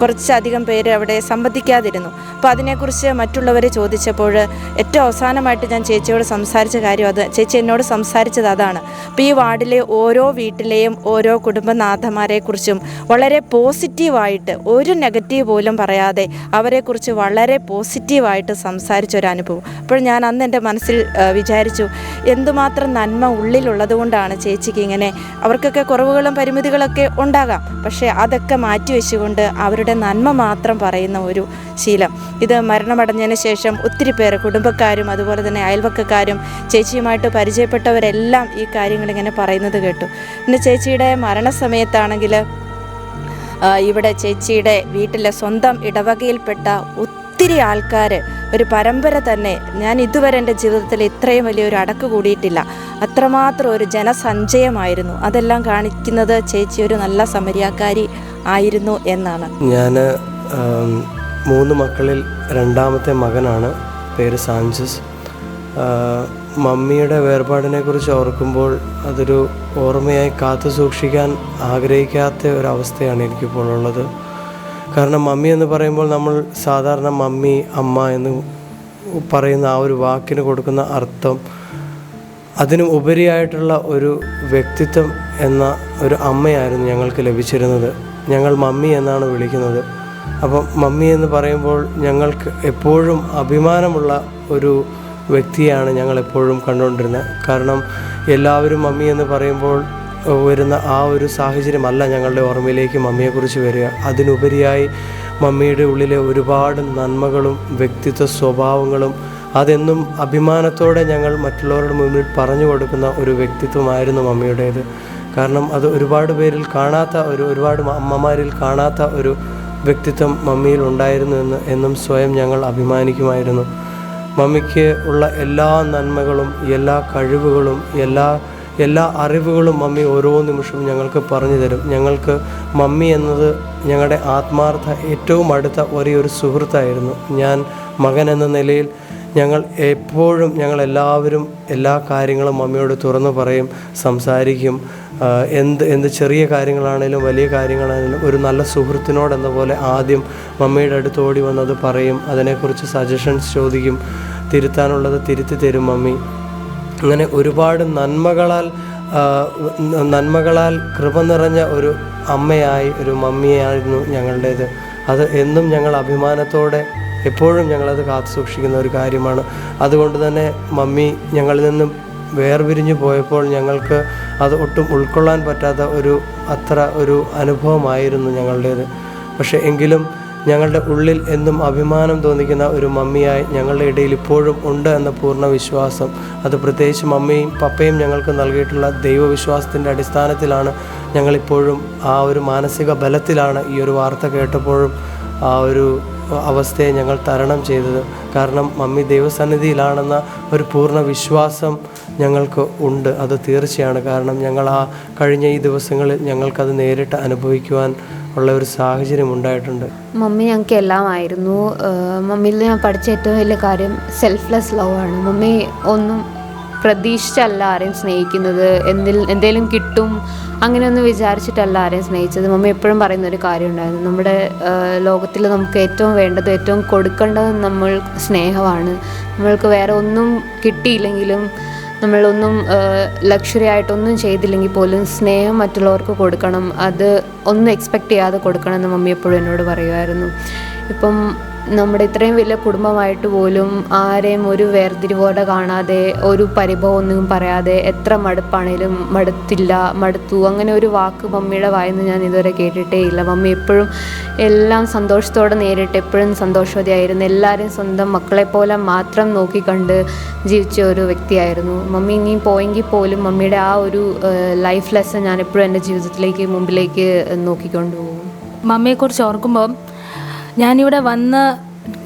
കുറച്ചധികം പേര് അവിടെ സംബന്ധിക്കാതിരുന്നു. അപ്പോൾ അതിനെക്കുറിച്ച് മറ്റുള്ളവരെ ചോദിച്ചപ്പോൾ ഏറ്റവും അവസാനമായിട്ട് ഞാൻ ചേച്ചിയോട് സംസാരിച്ച കാര്യം അത് ചേച്ചി എന്നോട് സംസാരിച്ചത് അതാണ്. അപ്പോൾ ഈ വാർഡിലെ ഓരോ വീട്ടിലെയും ഓരോ കുടുംബനാഥന്മാരെക്കുറിച്ചും വളരെ പോസിറ്റീവായിട്ട് ഒരു നെഗറ്റീവ് പോലും പറയാതെ അവരെക്കുറിച്ച് വളരെ പോസിറ്റീവായിട്ട് സംസാരിച്ച ഒരു അനുഭവം. അപ്പോൾ ഞാൻ അന്ന് എന്റെ മനസ്സിൽ വിചാരിച്ചു എന്തുമാത്രം നന്മ ഉള്ളിലുള്ളത് കൊണ്ടാണ് ചേച്ചിക്ക് ഇങ്ങനെ അവർക്കൊക്കെ കുറവുകളും പരിമിതികളൊക്കെ ഉണ്ടാകാം. പക്ഷേ അതൊക്കെ മാറ്റി വെച്ചുകൊണ്ട് അവരുടെ നന്മ മാത്രം പറയുന്ന ഒരു ശീലം. ഇത് മരണമടഞ്ഞതിന് ശേഷം ഒത്തിരി പേര് കുടുംബക്കാരും അതുപോലെ തന്നെ അയൽവക്കക്കാരും ചേച്ചിയുമായിട്ട് പരിചയപ്പെട്ടവരെല്ലാം ഈ കാര്യങ്ങൾ ഇങ്ങനെ പറയുന്നത് കേട്ടു. പിന്നെ ചേച്ചിയുടെ മരണസമയത്താണെങ്കിൽ ഇവിടെ ചേച്ചിയുടെ വീട്ടിലെ സ്വന്തം ഇടവകയിൽപ്പെട്ട ഒത്തിരി ആൾക്കാർ ഒരു പരമ്പര തന്നെ. ഞാൻ ഇതുവരെ എന്റെ ജീവിതത്തിൽ ഇത്രയും വലിയൊരു അടക്ക് കൂടിയിട്ടില്ല. അത്രമാത്രം ഒരു ജനസഞ്ചയമായിരുന്നു. അതെല്ലാം കാണിക്കുന്നത് ചേച്ചി ഒരു നല്ല സമരിയാക്കാരി ആയിരുന്നു എന്നാണ്. ഞാൻ മൂന്ന് മക്കളിൽ രണ്ടാമത്തെ മകനാണ്. പേര് സാഞ്ചസ് മമ്മിയുടെ വേർപാടിനെ കുറിച്ച് ഓർക്കുമ്പോൾ അതൊരു ഓർമ്മയായി കാത്തു സൂക്ഷിക്കാൻ ആഗ്രഹിക്കാത്ത ഒരവസ്ഥയാണ് എനിക്കിപ്പോൾ ഉള്ളത്. കാരണം മമ്മി എന്ന് പറയുമ്പോൾ നമ്മൾ സാധാരണ മമ്മി അമ്മ എന്ന് പറയുന്ന ആ ഒരു വാക്കിന് കൊടുക്കുന്ന അർത്ഥം അതിനും ഉപരിയായിട്ടുള്ള ഒരു വ്യക്തിത്വം എന്ന ഒരു അമ്മയായിരുന്നു ഞങ്ങൾക്ക് ലഭിച്ചിരുന്നത്. ഞങ്ങൾ മമ്മി എന്നാണ് വിളിക്കുന്നത്. അപ്പം മമ്മി എന്ന് പറയുമ്പോൾ ഞങ്ങൾക്ക് എപ്പോഴും അഭിമാനമുള്ള ഒരു വ്യക്തിയാണ് ഞങ്ങൾ എപ്പോഴും കണ്ടുകൊണ്ടിരുന്നത്. കാരണം എല്ലാവരും മമ്മി എന്ന് പറയുമ്പോൾ വരുന്ന ആ ഒരു സാഹചര്യമല്ല ഞങ്ങളുടെ ഓർമ്മയിലേക്ക് മമ്മിയെക്കുറിച്ച് വരിക. അതിനുപരിയായി മമ്മിയുടെ ഉള്ളിലെ ഒരുപാട് നന്മകളും വ്യക്തിത്വ സ്വഭാവങ്ങളും അതെന്നും അഭിമാനത്തോടെ ഞങ്ങൾ മറ്റുള്ളവരുടെ മുന്നിൽ പറഞ്ഞു കൊടുക്കുന്ന ഒരു വ്യക്തിത്വമായിരുന്നു മമ്മിയുടേത്. കാരണം അത് ഒരുപാട് പേരിൽ കാണാത്ത ഒരു ഒരുപാട് അമ്മമാരിൽ കാണാത്ത ഒരു വ്യക്തിത്വം മമ്മിയിൽ ഉണ്ടായിരുന്നു എന്ന് എന്നും സ്വയം ഞങ്ങൾ അഭിമാനിക്കുമായിരുന്നു. മമ്മിക്ക് ഉള്ള എല്ലാ നന്മകളും എല്ലാ കഴിവുകളും എല്ലാ എല്ലാ അറിവുകളും മമ്മി ഓരോ നിമിഷവും ഞങ്ങൾക്ക് പറഞ്ഞു തരും. ഞങ്ങൾക്ക് മമ്മി എന്നത് ഞങ്ങളുടെ ആത്മാർത്ഥ ഏറ്റവും അടുത്ത ഒരേ ഒരു സുഹൃത്തായിരുന്നു. ഞാൻ മകൻ എന്ന നിലയിൽ ഞങ്ങൾ എപ്പോഴും ഞങ്ങൾ എല്ലാവരും എല്ലാ കാര്യങ്ങളും മമ്മിയോട് തുറന്നു പറയും സംസാരിക്കും. എന്ത് എന്ത് ചെറിയ കാര്യങ്ങളാണേലും വലിയ കാര്യങ്ങളാണേലും ഒരു നല്ല സുഹൃത്തിനോട് എന്ന പോലെ ആദ്യം മമ്മിയുടെ അടുത്ത് ഓടി വന്നത് പറയും. അതിനെക്കുറിച്ച് സജഷൻസ് ചോദിക്കും. തിരുത്താനുള്ളത് തിരുത്തി തരും മമ്മി. അങ്ങനെ ഒരുപാട് നന്മകളാൽ നന്മകളാൽ കൃപ നിറഞ്ഞ ഒരു അമ്മയായി ഒരു മമ്മിയായിരുന്നു ഞങ്ങളുടേത്. അത് എന്നും ഞങ്ങൾ അഭിമാനത്തോടെ എപ്പോഴും ഞങ്ങളത് കാത്തു സൂക്ഷിക്കുന്ന ഒരു കാര്യമാണ്. അതുകൊണ്ട് തന്നെ മമ്മി ഞങ്ങളിൽ നിന്നും വേർപിരിഞ്ഞു പോയപ്പോൾ ഞങ്ങൾക്ക് അത് ഒട്ടും ഉൾക്കൊള്ളാൻ പറ്റാത്ത ഒരു അത്ര ഒരു അനുഭവമായിരുന്നു ഞങ്ങളുടേത്. പക്ഷേ എങ്കിലും ഞങ്ങളുടെ ഉള്ളിൽ എന്നും അഭിമാനം തോന്നിക്കുന്ന ഒരു മമ്മിയായി ഞങ്ങളുടെ ഇടയിൽ ഇപ്പോഴും ഉണ്ട് എന്ന പൂർണ വിശ്വാസം അത് പ്രത്യേകിച്ച് മമ്മിയും പപ്പയും ഞങ്ങൾക്ക് നൽകിയിട്ടുള്ള ദൈവവിശ്വാസത്തിന്റെ അടിസ്ഥാനത്തിലാണ് ഞങ്ങളിപ്പോഴും ആ ഒരു മാനസിക ബലത്തിലാണ് ഈ ഒരു വാർത്ത കേട്ടപ്പോഴും ആ ഒരു അവസ്ഥയെ ഞങ്ങൾ തരണം ചെയ്തത്. കാരണം മമ്മി ദൈവസന്നിധിയിലാണെന്ന ഒരു പൂർണ വിശ്വാസം ഞങ്ങൾക്ക് ഉണ്ട്. അത് തീർച്ചയാണ്. കാരണം ഞങ്ങൾ ആ കഴിഞ്ഞ ഈ ദിവസങ്ങളിൽ ഞങ്ങൾക്കത് നേരിട്ട് അനുഭവിക്കുവാൻ ഉള്ള ഒരു സാഹചര്യം ഉണ്ടായിട്ടുണ്ട്. മമ്മി ഞങ്ങൾക്ക് എല്ലാമായിരുന്നു മമ്മിയിൽ ഞാൻ പഠിച്ച ഏറ്റവും വലിയ കാര്യം സെൽഫ്ലെസ് ലവ് ആണ്. മമ്മി ഒന്നും പ്രതീക്ഷിച്ചല്ല ആരെയും സ്നേഹിക്കുന്നത്. എന്തിൽ എന്തെങ്കിലും കിട്ടും അങ്ങനെയൊന്നും വിചാരിച്ചിട്ടല്ല ആരെയും സ്നേഹിച്ചത്. മമ്മി എപ്പോഴും പറയുന്ന ഒരു കാര്യം ഉണ്ടായിരുന്നു നമ്മുടെ ലോകത്തിൽ നമുക്ക് ഏറ്റവും വേണ്ടത് ഏറ്റവും കൊടുക്കേണ്ടത് നമ്മൾ സ്നേഹമാണ്. നമ്മൾക്ക് വേറെ ഒന്നും കിട്ടിയില്ലെങ്കിലും നമ്മളൊന്നും ലക്ഷറി ആയിട്ടൊന്നും ചെയ്തില്ലെങ്കിൽ പോലും സ്നേഹം മറ്റുള്ളവർക്ക് കൊടുക്കണം. അത് ഒന്നും എക്സ്പെക്റ്റ് ചെയ്യാതെ കൊടുക്കണം എന്ന് മമ്മി എപ്പോഴും എന്നോട് പറയുമായിരുന്നു. ഇപ്പം നമ്മുടെ ഇത്രയും വലിയ കുടുംബമായിട്ട് പോലും ആരെയും ഒരു വേർതിരിവോടെ കാണാതെ ഒരു പരിഭവം ഒന്നും പറയാതെ എത്ര മടുപ്പാണേലും മടുത്തില്ല മടുത്തു. അങ്ങനെ ഒരു വാക്ക് മമ്മിയുടെ വായിന്ന് ഞാൻ ഇതുവരെ കേട്ടിട്ടേ ഇല്ല. മമ്മി എപ്പോഴും എല്ലാം സന്തോഷത്തോടെ നേരിട്ട് എപ്പോഴും സന്തോഷവതിയായിരുന്നു. എല്ലാവരെയും സ്വന്തം മക്കളെ പോലെ മാത്രം നോക്കിക്കണ്ട് ജീവിച്ച ഒരു വ്യക്തിയായിരുന്നു. മമ്മി ഇനി പോയെങ്കിൽ പോലും മമ്മിയുടെ ആ ഒരു ലൈഫ് ലെസൺ ഞാൻ എപ്പോഴും എന്റെ ജീവിതത്തിലേക്ക് മുമ്പിലേക്ക് നോക്കിക്കൊണ്ടുപോകും മമ്മിയെക്കുറിച്ച് ഓർക്കുമ്പോൾ ഞാനിവിടെ വന്ന്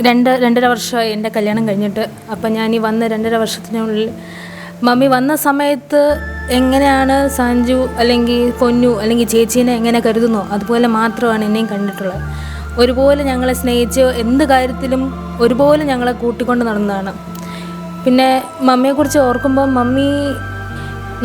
രണ്ട് രണ്ടര വർഷമായി എന്റെ കല്യാണം കഴിഞ്ഞിട്ട്. അപ്പം ഞാൻ ഈ വന്ന രണ്ടര വർഷത്തിനുള്ളിൽ മമ്മി വന്ന സമയത്ത് എങ്ങനെയാണ് സഞ്ജു അല്ലെങ്കിൽ പൊന്നു അല്ലെങ്കിൽ ചേച്ചീനെ എങ്ങനെ കരുതുന്നോ അതുപോലെ മാത്രമാണ് എന്നെയും കണ്ടിട്ടുള്ളത്. ഒരുപോലെ ഞങ്ങളെ സ്നേഹിച്ച് എന്ത് കാര്യത്തിലും ഒരുപോലെ ഞങ്ങളെ കൂട്ടിക്കൊണ്ട് നടന്നതാണ്. പിന്നെ മമ്മിയെക്കുറിച്ച് ഓർക്കുമ്പോൾ മമ്മി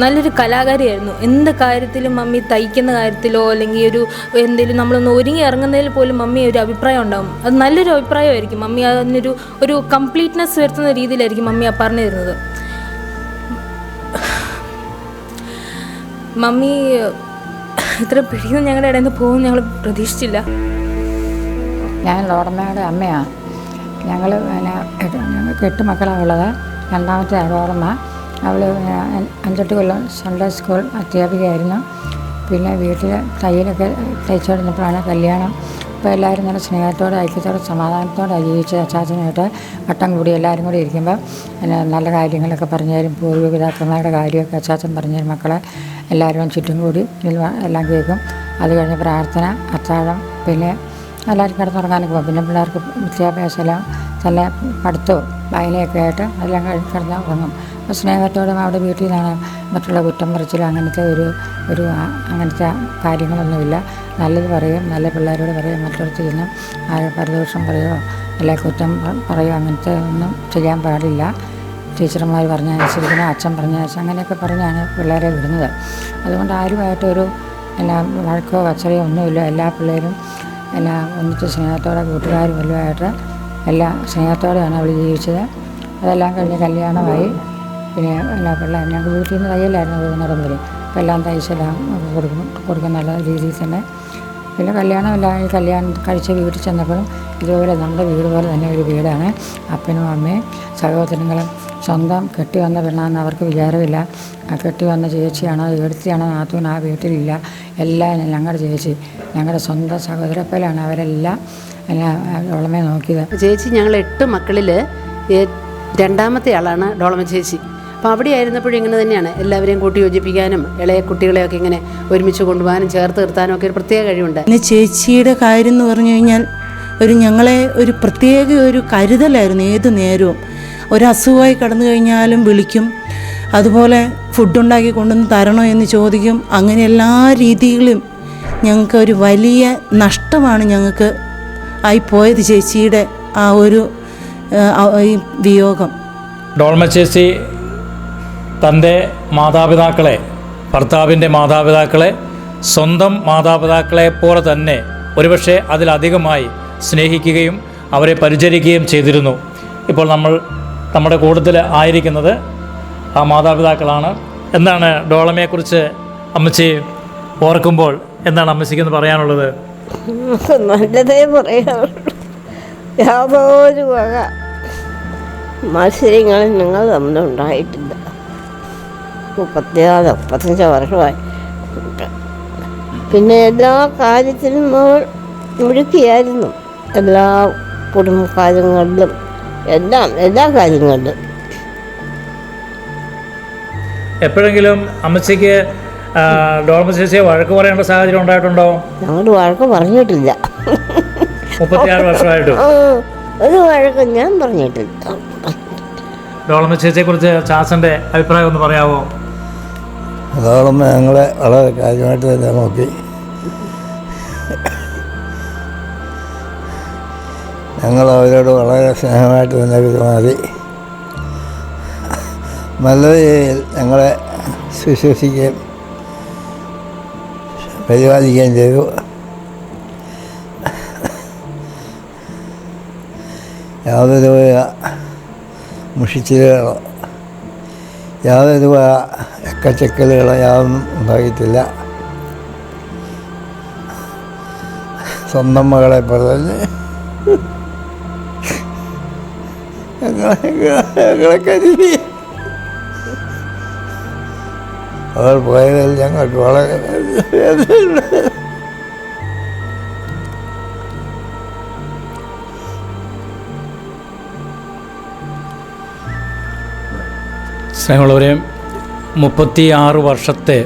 നല്ലൊരു കലാകാരിയായിരുന്നു. എന്ത് കാര്യത്തിലും മമ്മി തയ്ക്കുന്ന കാര്യത്തിലോ അല്ലെങ്കിൽ ഒരു എന്തെങ്കിലും നമ്മളൊന്ന് ഒരുങ്ങി ഇറങ്ങുന്നതിൽ പോലും മമ്മി ഒരു അഭിപ്രായം ഉണ്ടാകും അത് നല്ലൊരു അഭിപ്രായമായിരിക്കും. മമ്മി അതിനൊരു ഒരു കംപ്ലീറ്റ്നെസ് വരുത്തുന്ന രീതിയിലായിരിക്കും മമ്മി ആ പറഞ്ഞു തരുന്നത്. മമ്മി ഇത്ര പിടിക്കുന്ന ഞങ്ങളുടെ ഇടയിൽ നിന്ന് പോകും ഞങ്ങൾ പ്രതീക്ഷിച്ചില്ല. ഞാൻ ലോറമ്മയുടെ അമ്മയാണ് ഞങ്ങൾ പിന്നെ ഞങ്ങൾക്ക് എട്ട് മക്കളാണ് ഉള്ളത്. രണ്ടാമത്തെ ലോറമ്മ അവൾ അഞ്ചെട്ട് കൊല്ലം സൺഡേ സ്കൂൾ അധ്യാപികയായിരുന്നു. പിന്നെ വീട്ടിൽ തയ്യലൊക്കെ തയ്ച്ചുകൊണ്ടിരുന്നപ്പോഴാണ് കല്യാണം. അപ്പോൾ എല്ലാവരും നല്ല സ്നേഹത്തോടെ ഐക്യത്തോടെ സമാധാനത്തോടെ ജീവിച്ച അച്ചാച്ചനായിട്ട് വട്ടം കൂടി എല്ലാവരും കൂടി ഇരിക്കുമ്പോൾ നല്ല കാര്യങ്ങളൊക്കെ പറഞ്ഞു തരും പൂർവപിതാക്കന്മാരുടെ കാര്യമൊക്കെ അച്ചാച്ചൻ പറഞ്ഞു തരും മക്കളെ എല്ലാവരും ചുറ്റും കൂടി എല്ലാം കേൾക്കും. അത് കഴിഞ്ഞ് പ്രാർത്ഥന അത്താഴം പിന്നെ എല്ലാവരും കിടന്നുറങ്ങാനൊക്കെ പോകും. പിന്നെ പിള്ളേർക്ക് വിദ്യാഭ്യാസമെല്ലാം നല്ല പഠിത്തവും വായനയൊക്കെ ആയിട്ട് അതെല്ലാം കഴിഞ്ഞ് കിടന്ന് ഉറങ്ങും. സ്നേഹത്തോടെ അവിടെ വീട്ടിൽ നിന്നാണ് മറ്റുള്ള കുറ്റം പറച്ചിലും അങ്ങനത്തെ ഒരു ഒരു അങ്ങനത്തെ കാര്യങ്ങളൊന്നുമില്ല. നല്ലത് പറയും നല്ല പിള്ളേരോട് പറയും മറ്റൊരിടത്ത് ചെന്ന് ആരും പരദോഷം പറയുമോ അല്ലെ കുറ്റം പ- പറയുമോ അങ്ങനത്തെ ഒന്നും ചെയ്യാൻ പാടില്ല. ടീച്ചർമാർ പറഞ്ഞ അനുസരിക്കണം അച്ഛൻ പറഞ്ഞ അനുസരിച്ച് അങ്ങനെയൊക്കെ പറഞ്ഞാണ് പിള്ളേരെ വിടുന്നത്. അതുകൊണ്ട് ആരുമായിട്ടൊരു എല്ലാ വഴക്കോ കച്ചറയോ ഒന്നുമില്ല. എല്ലാ പിള്ളേരും എല്ലാ ഒന്നിച്ച് സ്നേഹത്തോടെ കൂട്ടുകാരും എല്ലാമായിട്ട് എല്ലാ സ്നേഹത്തോടെയാണ് അവൾ ജീവിച്ചത്. അതെല്ലാം കഴിഞ്ഞ് കല്യാണമായി. പിന്നെ എല്ലാ പിള്ളേർ ഞങ്ങൾക്ക് വീട്ടിൽ നിന്ന് തയ്യലായിരുന്നു പോകുന്നിടം മുതൽ അപ്പോൾ എല്ലാം തയ്ച്ചെല്ലാം കൊടുക്കും കൊടുക്കും നല്ല രീതിയിൽ തന്നെ. പിന്നെ കല്യാണം എല്ലാം ഈ കല്യാണം കഴിച്ച വീട്ടിൽ ചെന്നപ്പോഴും ഇതുപോലെ നമ്മുടെ വീട് പോലെ തന്നെ ഒരു വീടാണ്. അപ്പനും അമ്മയും സഹോദരങ്ങളും സ്വന്തം കെട്ടി വന്ന പെണ്ണാന്ന് അവർക്ക് വിചാരമില്ല. കെട്ടി വന്ന ചേച്ചിയാണോ എടുത്തിയാണോ നാത്തൂൻ ആ വീട്ടിലില്ല. എല്ലാം ഞങ്ങളുടെ ചേച്ചി ഞങ്ങളുടെ സ്വന്തം സഹോദരപ്പലാണ് അവരെല്ലാം ഉളമയെ നോക്കിയത്. ചേച്ചി ഞങ്ങൾ എട്ട് മക്കളിൽ രണ്ടാമത്തെ ആളാണ് ഡോളമ ചേച്ചി. അപ്പോൾ അവിടെ ആയിരുന്നപ്പോഴും ഇങ്ങനെ തന്നെയാണ്. എല്ലാവരെയും കൂട്ടി യോജിപ്പിക്കാനും ഇളയ കുട്ടികളെയൊക്കെ ഇങ്ങനെ ഒരുമിച്ച് കൊണ്ടുപോകാനും ചേർത്ത് നിർത്താനും ഒക്കെ ഒരു പ്രത്യേക കഴിവുണ്ട്. പിന്നെ ചേച്ചിയുടെ കാര്യം എന്ന് പറഞ്ഞു കഴിഞ്ഞാൽ ഒരു ഞങ്ങളെ ഒരു പ്രത്യേക ഒരു കരുതലായിരുന്നു ഏത് നേരവും. ഒരു അസുഖമായി കടന്നു കഴിഞ്ഞാലും വിളിക്കും അതുപോലെ ഫുഡുണ്ടാക്കി കൊണ്ടുവന്ന് തരണോ എന്ന് ചോദിക്കും. അങ്ങനെ എല്ലാ രീതിയിലും ഞങ്ങൾക്ക് ഒരു വലിയ നഷ്ടമാണ് ഞങ്ങൾക്ക് ആയി ആയിപ്പോയത് ചേച്ചിയുടെ ആ ഒരു വിയോഗം. ഡോൾമ ചേച്ചി തന്റെ മാതാപിതാക്കളെ ഭർത്താവിന്റെ മാതാപിതാക്കളെ സ്വന്തം മാതാപിതാക്കളെ പോലെ തന്നെ ഒരുപക്ഷെ അതിലധികമായി സ്നേഹിക്കുകയും അവരെ പരിചരിക്കുകയും ചെയ്തിരുന്നു. ഇപ്പോൾ നമ്മൾ നമ്മുടെ കൂട്ടത്തിൽ ആയിരിക്കുന്നത് ആ മാതാപിതാക്കളാണ്. എന്താണ് ഡോളമയെക്കുറിച്ച് അമ്മച്ചി ഓർക്കുമ്പോൾ എന്താണ് അമ്മച്ചിക്കെന്ന് പറയാനുള്ളത്? നല്ലതേ പറയാനുള്ളൂ. യാതൊരു വക മത്സരങ്ങളും ഞങ്ങൾ തമ്മിലുണ്ടായിട്ടില്ല. മുപ്പത്തിനാല് മുപ്പത്തഞ്ച് വർഷമായി. പിന്നെ എല്ലാ കാര്യത്തിനും മുഴുക്കിയായിരുന്നു. എല്ലാ കുടുംബ കാര്യങ്ങളിലും എല്ലാം എല്ലാ കാര്യങ്ങളിലും. എപ്പോഴെങ്കിലും അമ്മച്ചിക്ക് ഡോൾമ ചേച്ചിയെ വഴക്ക് പറയേണ്ട സാഹചര്യം ഉണ്ടായിട്ടുണ്ടോ? ഞങ്ങൾ വഴക്ക് പറഞ്ഞിട്ടില്ല. മുപ്പത്തിയാറ് വർഷമായിട്ട്? ഒരു വഴക്ക് ഞാൻ പറഞ്ഞിട്ടില്ല. ഡോളമ ചേച്ചിയെക്കുറിച്ച് ചാസന്റെ അഭിപ്രായം ഒന്ന് പറയാമോ അതോളം ഞങ്ങളെ വളരെ കാര്യമായിട്ട് തന്നെ നോക്കി. ഞങ്ങൾ അവരോട് വളരെ സ്നേഹമായിട്ട് തന്നെ പെരുമാറി. നല്ല രീതിയിൽ ഞങ്ങളെ ശുശ്രൂഷിക്കുകയും പരിപാലിക്കുകയും ചെയ്തു. യാതൊരു മുഷിച്ചിലുകളോ യാതൊരു എക്കച്ചക്കലുകളോ യാതൊന്നും ഉണ്ടായിട്ടില്ല. സ്വന്തം മകളെ ഞങ്ങളെ ഞങ്ങളെ കരുതി. അവർ പോയതിൽ ഞങ്ങൾക്ക് വളരെ സ്നേഹമുള്ളവരെ മുപ്പത്തി ആറ് വർഷത്തെ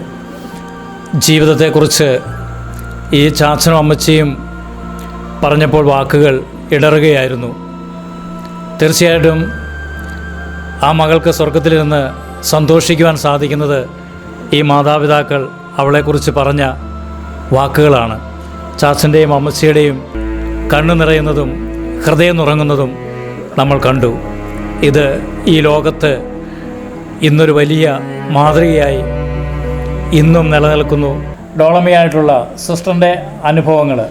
ജീവിതത്തെക്കുറിച്ച് ഈ ചാച്ചനും അമ്മച്ചിയും പറഞ്ഞപ്പോൾ വാക്കുകൾ ഇടറുകയായിരുന്നു. തീർച്ചയായിട്ടും ആ മകൾക്ക് സ്വർഗത്തിലിരുന്ന് സന്തോഷിക്കുവാൻ സാധിക്കുന്നത് ഈ മാതാപിതാക്കൾ അവളെക്കുറിച്ച് പറഞ്ഞ വാക്കുകളാണ്. ചാച്ചന്റെയും അമ്മച്ചിയുടെയും കണ്ണു നിറയുന്നതും ഹൃദയം നുറങ്ങുന്നതും നമ്മൾ കണ്ടു. ഇത് ഈ ലോകത്ത് ഇന്നൊരു വലിയ മാതൃകയായി ഇന്നും നിലനിൽക്കുന്നു. ഡോളമിയായിട്ടുള്ള സിസ്റ്ററിന്റെ അനുഭവങ്ങൾ.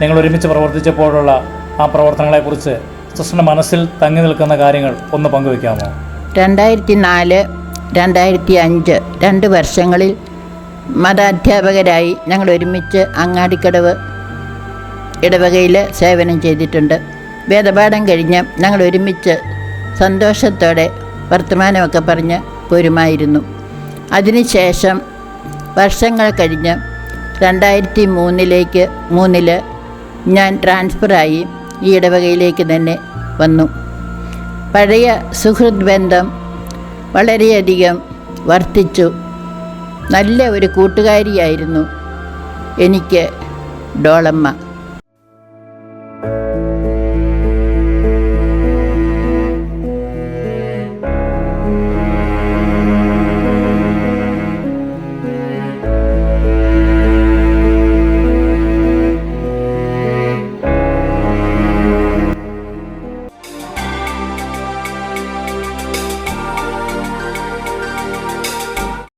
നിങ്ങൾ ഒരുമിച്ച് പ്രവർത്തിച്ചപ്പോഴുള്ള ആ പ്രവർത്തനങ്ങളെക്കുറിച്ച് സിസ്റ്ററിന്റെ മനസ്സിൽ തങ്ങി നിൽക്കുന്ന കാര്യങ്ങൾ ഒന്ന് പങ്കുവെക്കാമോ രണ്ടായിരത്തി നാല് രണ്ടായിരത്തി അഞ്ച് രണ്ട് വർഷങ്ങളിൽ മതാധ്യാപകരായി ഞങ്ങൾ ഒരുമിച്ച് അങ്ങാടിക്കടവ് ഇടവകയിൽ സേവനം ചെയ്തിട്ടുണ്ട്. വേദപാഠം കഴിഞ്ഞ് ഞങ്ങൾ ഒരുമിച്ച് സന്തോഷത്തോടെ വർത്തമാനമൊക്കെ പറഞ്ഞ് പോരുമായിരുന്നു. അതിനുശേഷം വർഷങ്ങൾ കഴിഞ്ഞ് രണ്ടായിരത്തി മൂന്നിലേക്ക് മൂന്നിൽ ഞാൻ ട്രാൻസ്ഫറായി ഈ ഇടവകയിലേക്ക് തന്നെ വന്നു. പഴയ സുഹൃത് ബന്ധം വളരെയധികം വർദ്ധിച്ചു. നല്ല ഒരു കൂട്ടുകാരിയായിരുന്നു എനിക്ക് ഡോളമ്മ.